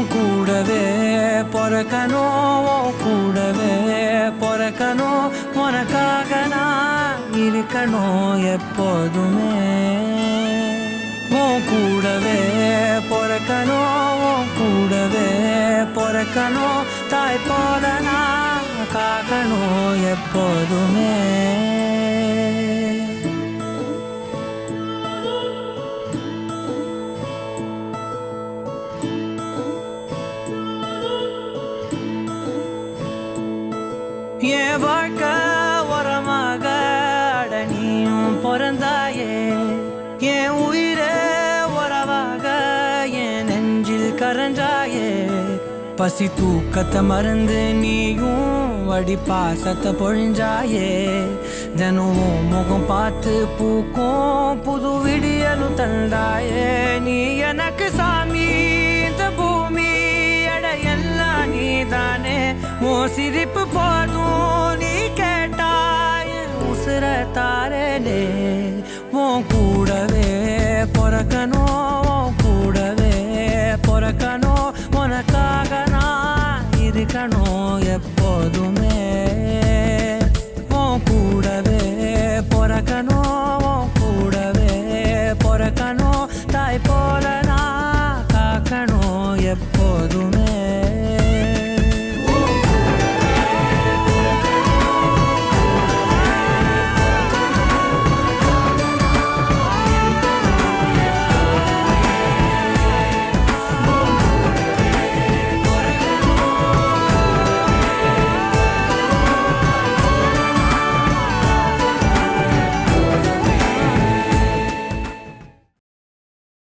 உன் கூடவே பொறக்கணும் உன் கூடவே பொறக்கணும் உனக்காக நான் இருக்கணும் எப்போதுமே. உன் கூடவே பொறக்கணும் உன் கூடவே பொறக்கணும் தாய் போல நான் காக்கணும் எப்போதுமே. என் வாழ்க்கை உரமாக அடனியும் பிறந்தாயே. என் உயிரே உறவாக என் நெஞ்சில் கரஞ்சாயே. பசி தூக்கத்தை மறந்து நீயும் வடி பாசத்தை பொழிஞ்சாயே. தினமும் முகம் பார்த்து பூக்கும் புது விடியலும் தந்தாயே. நீ எனக்கு சாமி. ஓ சிரிப்பு போதும் நீ கேட்டாய் உசுர தாரனே உன் கூடவே பிறக்கணும் உன் கூடவே பிறக்கணும் உனக்காக நான் இருக்கணும் எப்போதுமே. உன் கூடவே பிறக்கணும் உன் கூடவே பிறக்கணும் தாய் போல நான் காக்கணும் எப்போதுமே.